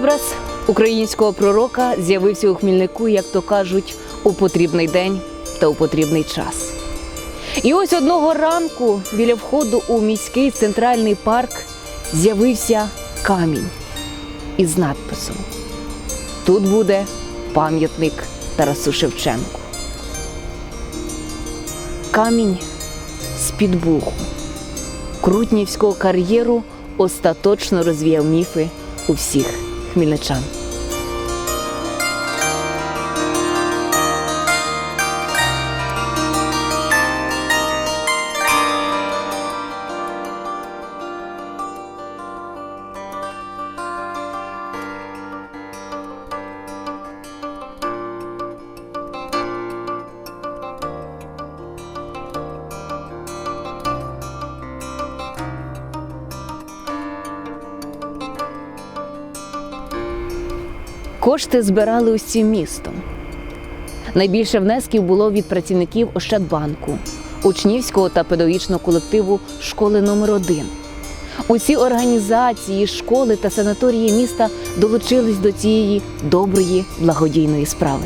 Образ українського пророка з'явився у Хмільнику, як то кажуть, у потрібний день та у потрібний час. І ось одного ранку біля входу у міський центральний парк з'явився камінь із надписом: Тут буде пам'ятник Тарасу Шевченку. Камінь з-під буху крутнівського кар'єру остаточно розвіяв міфи у всіх Mileczan. Кошти збирали усім містом. Найбільше внесків було від працівників Ощадбанку, учнівського та педагогічного колективу школи номер 1 Усі організації, школи та санаторії міста долучились до цієї доброї благодійної справи.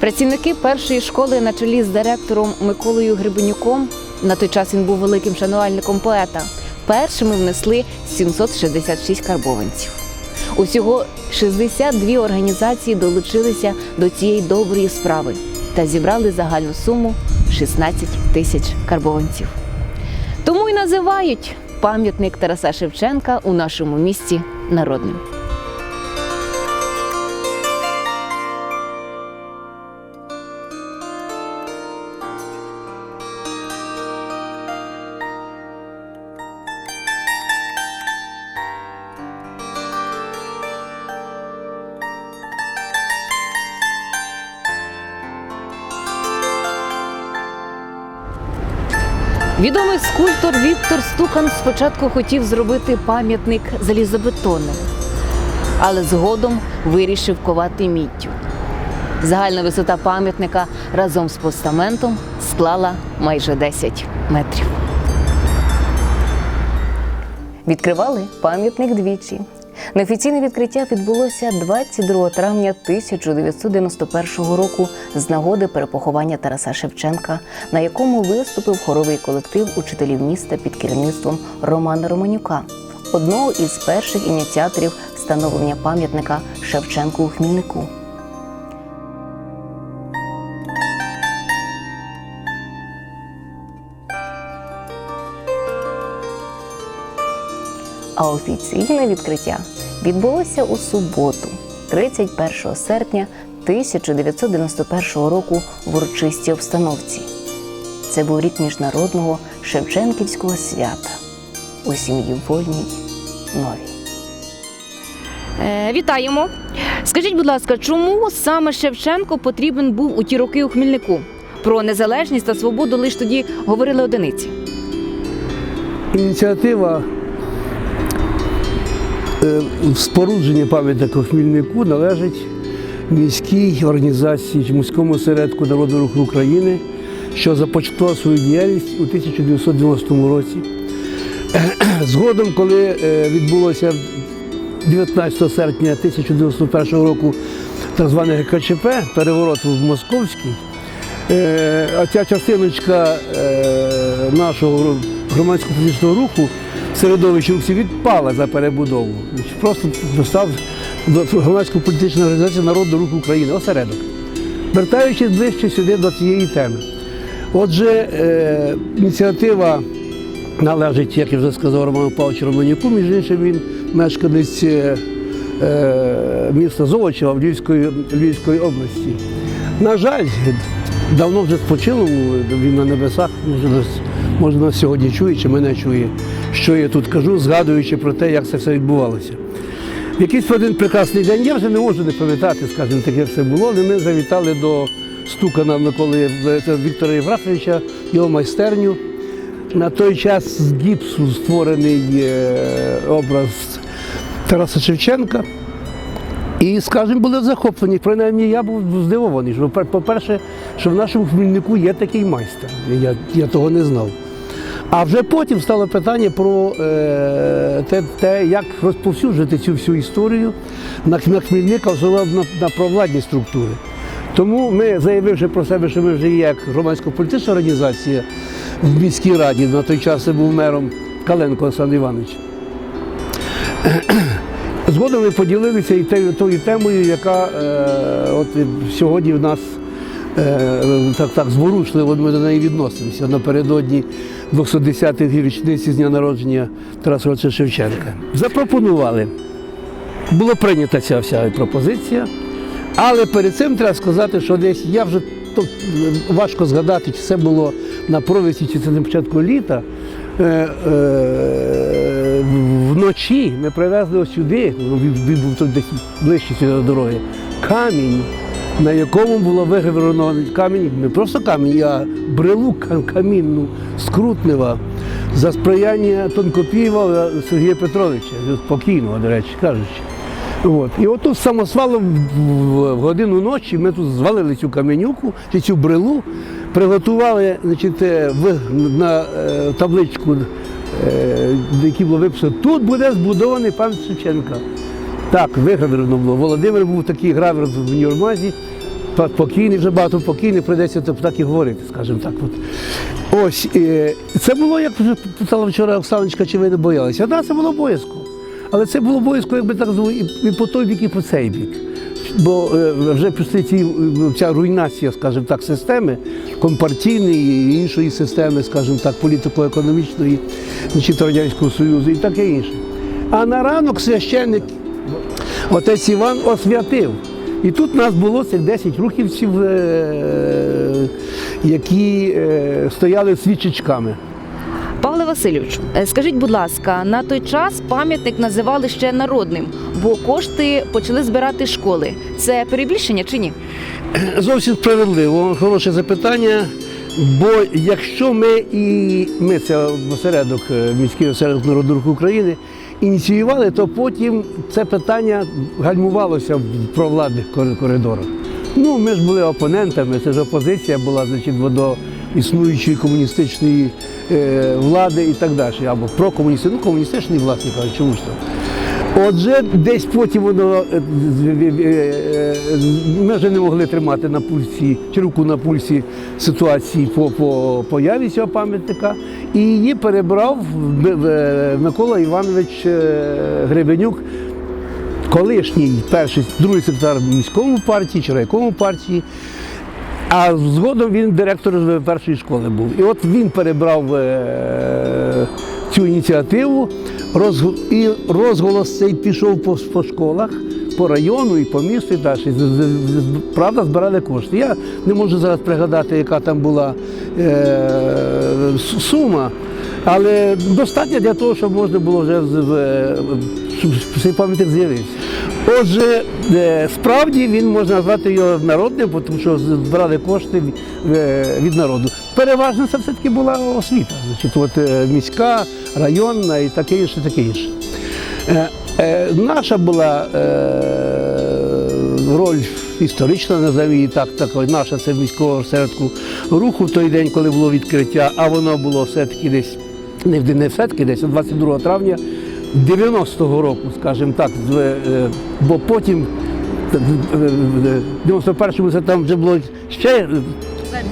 Працівники першої школи на чолі з директором Миколою Гребенюком, на той час він був великим шанувальником поета, першими внесли 766 карбованців. Усього 62 організації долучилися до цієї доброї справи та зібрали загальну суму 16 тисяч карбованців. Тому й називають пам'ятник Тараса Шевченка у нашому місті народним. Відомий скульптор Віктор Стукан спочатку хотів зробити пам'ятник залізобетонним, але згодом вирішив ковати міттю. Загальна висота пам'ятника разом з постаментом склала майже 10 метрів. Відкривали пам'ятник двічі. Неофіційне відкриття відбулося 22 травня 1991 року з нагоди перепоховання Тараса Шевченка, на якому виступив хоровий колектив учителів міста під керівництвом Романа Романюка, одного із перших ініціаторів встановлення пам'ятника Шевченку у Хмільнику. А офіційне відкриття відбулося у суботу, 31 серпня 1991 року в урочистій обстановці. Це був рік міжнародного Шевченківського свята у сім'ї вольній новій. Е, вітаємо. Скажіть, будь ласка, чому саме Шевченко потрібен був у ті роки у Хмільнику? Про незалежність та свободу лише тоді говорили одиниці. Ініціатива спорудження пам'ятника Хмільнику належить міській організації міському осередку Народного руху України, що започаткував свою діяльність у 1990 році. Згодом, коли е, відбулося 19 серпня 1991 року так зване ГКЧП, переворот в Московський, Е, а ця частиночка е, нашого громадського політичного руху середовище рухів відпала за перебудову. Просто достав до громадської політичної організації Народного руху України, осередок. Вертаючись ближче сюди до цієї теми. Отже, е, ініціатива належить, як я вже сказав, Роману Павловичу Романюку, між іншим він мешканець е, е, міста Золочева в Львівської, Львівської області. На жаль, давно вже спочило, він на небесах, нас, сьогодні чує чи мене чує, що я тут кажу, згадуючи про те, як це все відбувалося. Якийсь один прекрасний день, я вже не можу не пам'ятати, скажімо так, як це було, але ми завітали до Стукана Миколи Віктора Єврафовича, його майстерню. На той час з гіпсу створений е, образ Тараса Шевченка. І, скажімо, були захоплені. Принаймні я був здивований. Що, по- по-перше, що в нашому Хмельнику є такий майстер. Я, я того не знав. А вже потім стало питання про е, те, те, як розповсюджувати цю всю історію на, на Хмельника, особливо на, на провладні структури. Тому ми, заявивши про себе, що ми вже є як громадсько-політична організація в міській раді, на той час це був мером Каленко Олександр Іванович. Згодом ми поділилися і тою темою, яка е, от сьогодні в нас е, так, так зворушливо ми до неї відносимося напередодні 210-ї річниці з дня народження Тараса Григоровича Шевченка. Запропонували. Була прийнята ця вся пропозиція, але перед цим треба сказати, що десь я вже то, важко згадати, чи це було на провісі, чи це на початку літа. Е, е, вночі ми привезли сюди, ну, він був тут десь ближче до дороги, камінь, на якому було вигравлено камінь, не просто камінь, а брелу камінну скрутнива за сприяння Тонкопієва Сергія Петровича, спокійного, до речі, кажучи. От. І отут з самосвалом в, годину ночі ми тут звалили цю каменюку, чи цю брелу, приготували значить, е, на е, табличку, е, на було виписано, тут буде збудований пан Шевченка. Так, вигравлено було. Володимир був такий гравер в Нюрмазі, покійний, вже багато покійний, прийдеться так і говорити, скажімо так. От. Ось, е, це було, як питала вчора Оксаночка, чи ви не боялися. Так, це було обов'язково. Але це було обов'язково, якби так і, по той бік, і по цей бік. Бо е, вже після ці, ця руйнація, скажімо так, системи компартійної і іншої системи, скажімо так, політико-економічної, значить, Радянського Союзу і таке інше. А на ранок священник отець Іван освятив. І тут нас було цих 10 рухівців, е, які е, стояли свічечками. Павле Васильовичу, е, скажіть, будь ласка, на той час пам'ятник називали ще народним, бо кошти почали збирати школи. Це перебільшення чи ні? Зовсім справедливо, хороше запитання. Бо якщо ми і ми це осередок, міський осередок Народного руху України, ініціювали, то потім це питання гальмувалося в провладних кор- коридорах. Ну, ми ж були опонентами, це ж опозиція була, значить, до існуючої комуністичної е, влади і так далі. Або прокомуністичної, ну комуністичної власні кажуть, чому ж так. Отже, десь потім воно е, е, е, ми вже не могли тримати на пульсі чи руку на пульсі ситуації по, по появі цього пам'ятника. І її перебрав Микола Іванович Гребенюк, колишній перший, другий секретар міському партії чи райкому партії. А згодом він директор першої школи був. І от він перебрав цю ініціативу, і розголос цей пішов по, по школах, по району і по місту і далі. Правда, збирали кошти. Я не можу зараз пригадати, яка там була е, сума, але достатньо для того, щоб можна було вже цей пам'ятник з'явився. Отже, е, справді він можна назвати його народним, тому що збирали кошти е, від народу. Переважно це все-таки була освіта, значить, от, е, міська, районна і таке інше, таке інше. Е, е, Наша була роль історична, назові її так, такою. Наша це міського осередку руху в той день, коли було відкриття, а воно було все-таки десь, не, в- не все-таки десь, 22 травня 90-го року, скажімо так, бо потім в 91-му це там вже було ще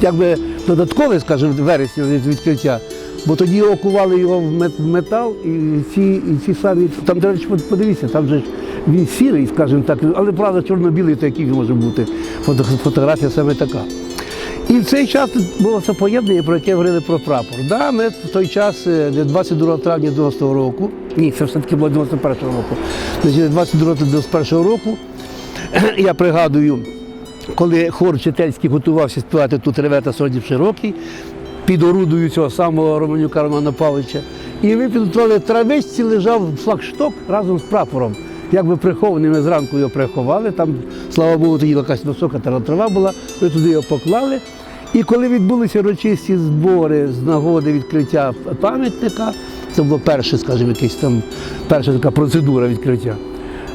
якби додаткове, скажімо, вересня від- відкриття. Бо тоді окували його в мет- в метал і ці, і ці самі. Там, до речі, подивіться, там же він сірий, скажімо так, але правда чорно-білий, то який може бути. Фото- Фотографія саме така. І в цей час було це поєднання, про яке говорили про прапор. Да, ми в той час, е, 22 травня 90-го року, ні, це все-таки було 91-го року. Значить, 22-91 року я пригадую, коли хор Чительський готувався співати тут ревета Сордів Широкий, під орудою цього самого Романюка Романа Павловича. І ми підготували травичці, лежав флагшток разом з прапором. Якби прихований, ми зранку його приховали, там, слава Богу, тоді якась висока тра- трава була, ми туди його поклали. І коли відбулися урочисті збори з нагоди відкриття пам'ятника, це було перше, скажімо, якась там перша така процедура відкриття.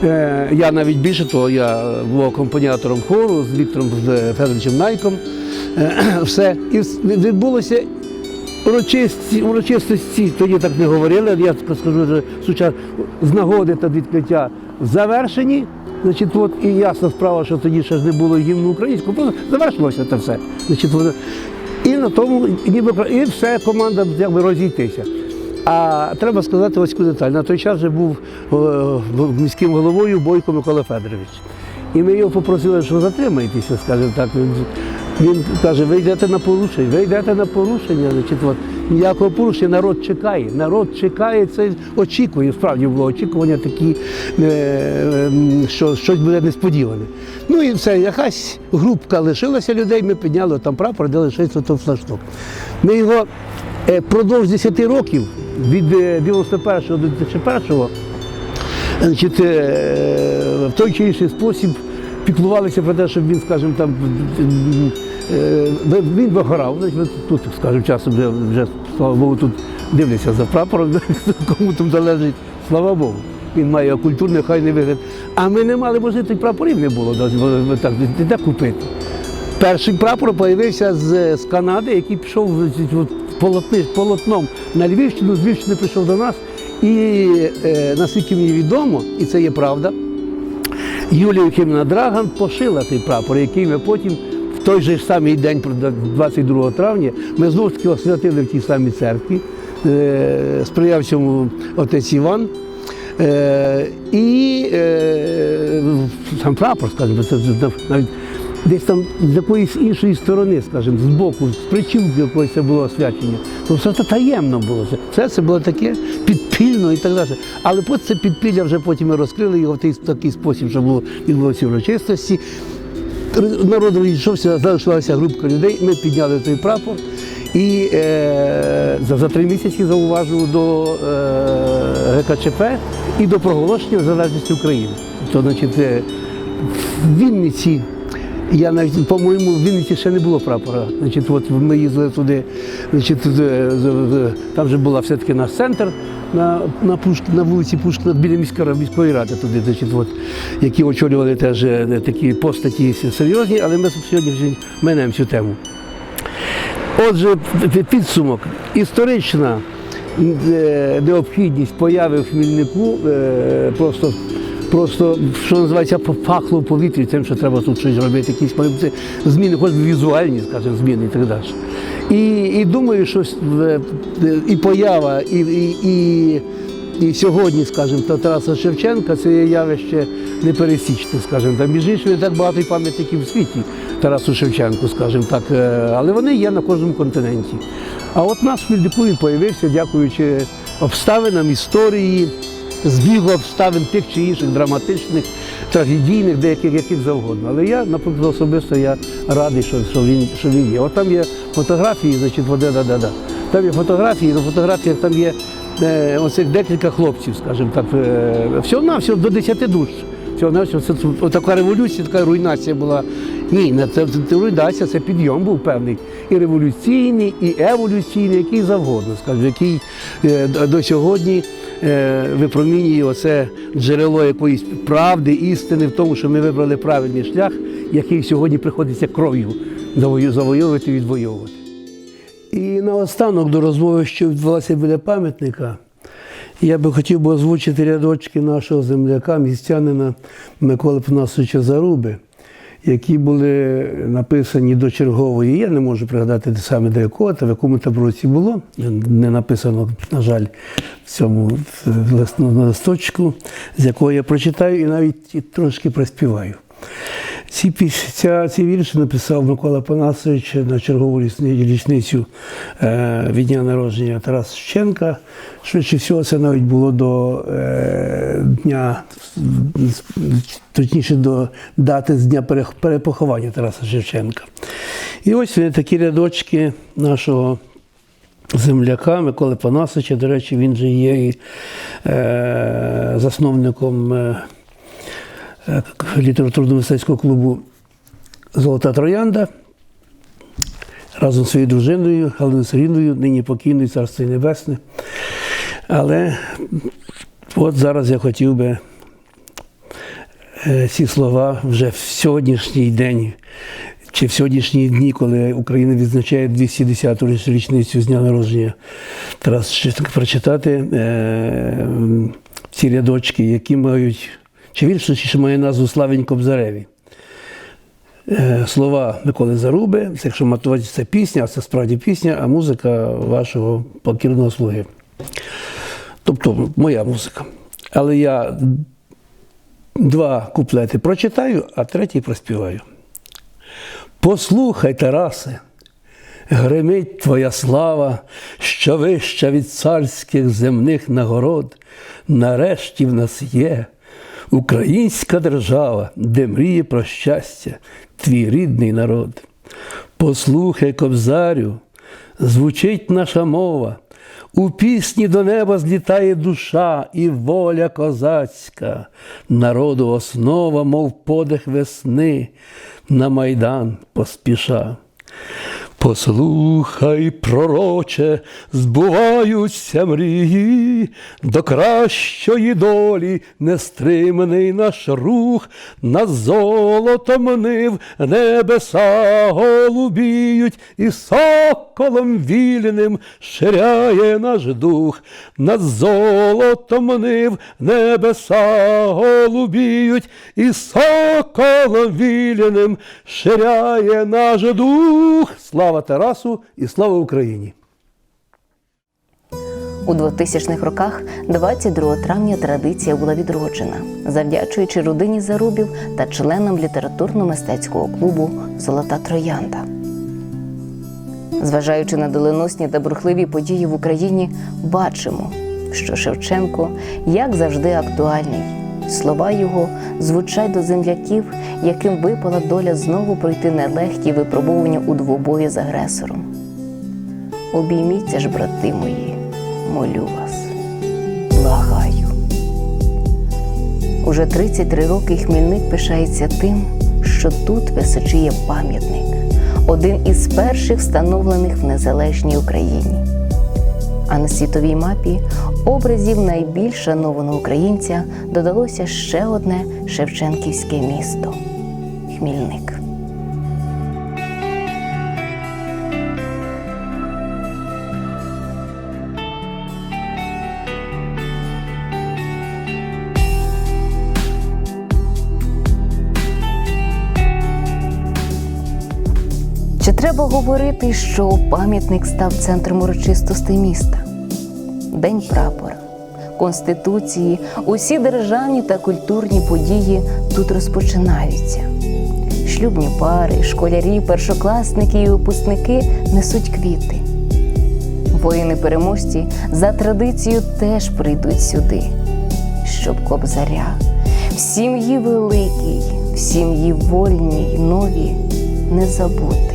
Е, Я навіть більше того, я був акомпаніатором хору з Віктором Федоровичем Найком. Е, Все. І відбулося урочисті, урочистості тоді так не говорили, я скажу, що сучас, з нагоди та відкриття завершені. Значить, от, і ясна справа, що тоді ще ж не було гімну українського, просто завершилося це все. Значить, от, і на тому ніби і все, команда якби розійтися. А треба сказати ось деталь. На той час вже був е, міським головою Бойко Микола Федорович. І ми його попросили, що затримайтеся, скажімо так. Він, він каже, ви йдете на порушення, ви йдете на порушення. Значить, от, ніякого порушення народ чекає. Народ чекає, це очікує. Справді було очікування такі, е, м, що щось буде несподіване. Ну і все, якась групка лишилася людей, ми підняли там прапор, де лишився той флажок. Ми його е, продовж 10 років, від е, 91 до 2001 значить, е, в той чи інший спосіб піклувалися про те, щоб він, скажімо, там е, він вигорав. Тут, скажімо, часом вже, вже, слава Богу, тут дивляться за прапором, кому там залежить, слава Богу. Він має культурний, хай не вигляд. А ми не мали можливості, прапорів не було так, де купити. Перший прапор з'явився з, Канади, який пішов полотни, полотном на Львівщину, з Львівщини прийшов до нас. І е, наскільки мені відомо, і це є правда, Юлія Євгенівна Драган пошила цей прапор, який ми потім в той же самий день, 22 травня, ми знову таки освятили в тій самій церкві. Е, сприяв цьому отець Іван. Е, і е, сам прапор, скажімо, це навіть десь там з якоїсь іншої сторони, скажімо, з боку, з причілки якоїсь це було освячення. То все це таємно було. Все це було таке підпільно і так далі. Але потім це підпілля вже потім ми розкрили його в такий спосіб, що було відбулося урочистості. Народ розійшовся, залишилася групка людей, ми підняли той прапор. І е, за, за три місяці зауважив до е, ГКЧП і до проголошення незалежності України. Тобто, значить, е, в Вінниці, я навіть, по-моєму, в Вінниці ще не було прапора. Значить, от ми їздили туди, значить, там вже була все-таки наш центр на, на, Пушк, на вулиці Пушкіна, біля міської, міської ради, туди, значить, от, які очолювали теж е, такі постаті серйозні, але ми сьогодні минемо цю тему. Отже, підсумок. Історична е, необхідність появи в Хмільнику е, просто, просто, що називається, пахло в повітрі тим, що треба тут щось робити, якісь зміни, хоч візуальні, скажімо, зміни і так далі. І, і думаю, що е, і поява, і, і, і, і сьогодні, скажімо, та Тараса Шевченка це явище непересічне, скажімо. Там між іншим не так багато і пам'ятників в світі Тарасу Шевченку, скажімо так, е, але вони є на кожному континенті. А от наш в Хмельнику він появився, дякуючи обставинам історії, збігу обставин тих чи інших драматичних, трагедійних, деяких яких завгодно. Але я, наприклад, особисто я радий, що, що, він, що він є. От там є фотографії, значить, воде да да да Там є фотографії, на фотографіях там є е, оцих декілька хлопців, скажімо так, е, всього на всього до 10 душ. Така революція, така руйнація була. Ні, це, це руйнація, це підйом був певний. І революційний, і еволюційний, який завгодно, скажімо, який е, до- сьогодні е, випромінює оце джерело якоїсь правди, істини в тому, що ми вибрали правильний шлях, який сьогодні приходиться кров'ю завою- завойовувати і відвоювати. І наостанок до розмови, що відбулася біля пам'ятника, я би хотів би озвучити рядочки нашого земляка, містянина Миколи Панасовича Заруби, які були написані до чергової. Я не можу пригадати де саме до якого, та в якому там році було. Не написано, на жаль, в цьому листочку, з якого я прочитаю і навіть трошки приспіваю. Ці, піс- ця, ці вірші написав Микола Панасович на чергову річни- річницю е, від дня народження Тараса Шевченка. Швидше всього, це навіть було до е, дня, точніше до дати з дня перепоховання Тараса Шевченка. І ось вони такі рядочки нашого земляка Миколи Панасовича. До речі, він же є і, е, засновником. Е, літературно-мистецького клубу Золота Троянда разом зі своєю дружиною Галиною Сергійною, нині покійною Царство Небесне. Але от зараз я хотів би е, ці слова вже в сьогоднішній день чи в сьогоднішні дні, коли Україна відзначає 210-ту річницю з дня народження Шевченка, прочитати е, ці рядочки, які мають, чи вірш, що має назву Славень Кобзареві. Е, Слова Миколи Заруби, якщо матувати, це пісня, а це справді пісня, а музика вашого покірного слуги. Тобто моя музика. Але я два куплети прочитаю, а третій проспіваю. Послухай, Тарасе, гримить твоя слава, що вища від царських земних нагород. Нарешті в нас є українська держава, де мріє про щастя, твій рідний народ. Послухай, кобзарю, звучить наша мова. У пісні до неба злітає душа і воля козацька, народу основа, мов подих весни, на майдан поспіша. Послухай, пророче, збуваються мрії, до кращої долі нестриманий наш рух, на золотом нив небеса голубіють, і соколом вільним ширяє наш дух, над золотом нив небеса голубіють, і соколом вільним ширяє наш дух. Слава Тарасу і слава Україні! У 2000-х роках, 22 травня, традиція була відроджена, завдячуючи родині Зарубів та членам літературно-мистецького клубу Золота Троянда. Зважаючи на доленосні та бурхливі події в Україні, бачимо, що Шевченко, як завжди, актуальний. Слова його звучать до земляків, яким випала доля знову пройти нелегкі випробування у двобої з агресором. Обійміться ж, брати мої, молю вас, благаю. Уже 33 роки Хмільник пишається тим, що тут височіє пам'ятник, один із перших встановлених в незалежній Україні. А на світовій мапі образів найбільш шанованого українця додалося ще одне Шевченківське місто Хмільник. Треба говорити, що пам'ятник став центром урочистостей міста? День прапора, конституції, усі державні та культурні події тут розпочинаються. Шлюбні пари, школярі, першокласники і випускники несуть квіти. Воїни-переможці за традицією теж прийдуть сюди, щоб кобзаря в сім'ї великій, в сім'ї вольній, нові не забути,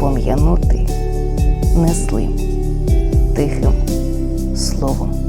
пом'янути незлим тихим словом